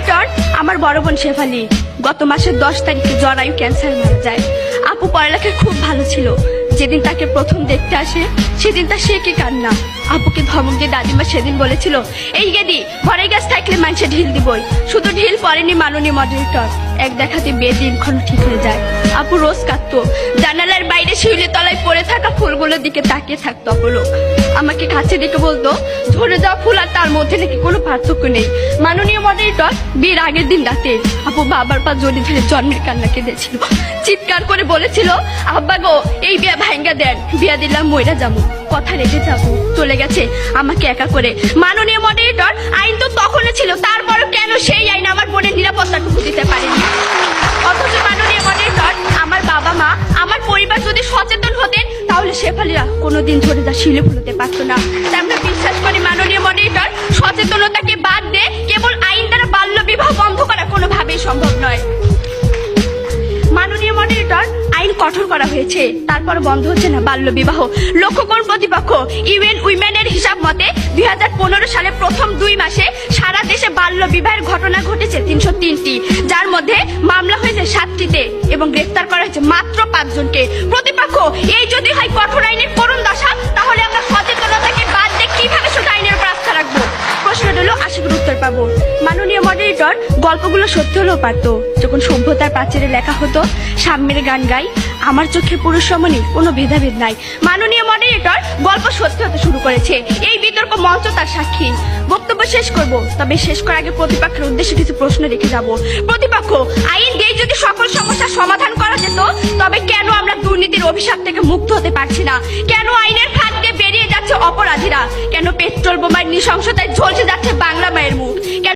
Monitor আমার বড় বোন শেফালি, গত মাসের দশ তারিখে জরায়ু ক্যান্সার মারা যায়। আপু পড়ালেখায় খুব ভালো ছিল। যেদিন তাকে প্রথম দেখতে আসে, সেদিন তার সে কি কান্না। আপুকে ধমক দিয়ে দাদিমা সেদিন বলেছিল, এই গেদি ঘরে গ্যাস থাকলে মানুষে ঢিল দিবই। শুধু ঢিল পড়েনি মাননীয় মডারেটর এক দেখাতে বিয়ে দিনক্ষণ ঠিক হয়ে যায়। আপু রোজ কাঁদতো। জানালার বাইরে শিউলি তলায় পড়ে থাকা ফুলগুলোর দিকে তাকিয়ে থাকতো অপলোক আমাকে কাছে দিকে বলতো ঝরে যাওয়া ফুল আর তার মধ্যে নাকি কোনো পার্থক্য নেই। মাননীয় মডারেটর, বিয়ের আগের দিন রাতে আপু বাবার পা জড়ি ধরে জন্মের কান্না কেঁদেছিল। চিৎকার করে বলেছিল, আব্বা গো, এই বিয়া ভাইঙ্গা দেন, বিয়া দিলাম ময়রা যাব কথা রেখে যাব চলে গেছে আমাকে একা করে। মাননীয় মডারেটর, আইন তো তখনও ছিল তারপরও তাহলে শেফালিরা কোনোদিন ধরে যা শিলে ফুলতে পারতো না। তাই আমরা বিশ্বাস করি মাননীয় মডারেটর সচেতনতাকে বাদ দিয়ে কেবল আইন দ্বারা বাল্য বিবাহ বন্ধ করা কোনোভাবেই সম্ভব নয়। মাননীয় মডারেটর আইন কঠোর করা হয়েছে, তারপর বন্ধ হচ্ছে না বাল্য বিবাহ লক্ষ্য করুন প্রতিপক্ষ, ইউএন উইমেনের হিসাব মতে, দুই হাজার পনেরো সালে প্রথম দুই মাসে সারা দেশে বাল্য বিবাহের ঘটনা ঘটেছে তিনশো তিনটি, যার মধ্যে মামলা হয়েছে সাতটিতে এবং গ্রেফতার করা হয়েছে মাত্র পাঁচজনকে। প্রতিপক্ষ এই যদি হয় কঠোর আইনের করুণ দশা, তাহলে আমরা সচেতনতাকে বাদ দিয়ে কীভাবে শুধু আইনের উপর আস্থা রাখব? প্রশ্নটা হলো আশা করি উত্তর পাবো। মাননীয় মডারেটর গল্পগুলো সত্যি হলেও পারতো। যখন সভ্যতার প্রাচীরে লেখা হতো, সাম্যের গান গাই, আমার চোখে পুরুষ সমনি, কোনো ভেদাভেদ নাই। মাননীয় মডারেটর গল্প সত্যি হতে শুরু করেছে। এই বিতর্ক মঞ্চ তার সাক্ষী। বক্তব্য শেষ করব, তবে শেষ করার আগে প্রতিপক্ষের উদ্দেশ্যে কিছু প্রশ্ন রেখে যাব। প্রতিপক্ষ, আইন দিয়ে যদি সকল সমস্যার সমাধান দুর্নীতির অভিশাপ থেকে মুক্ত হতে পারছি না। কেন আইনের ফাঁদ বেরিয়ে যাচ্ছে অপরাধীরা? কেন পেট্রোল বোমার নৃশংসতায় ঝলসে যাচ্ছে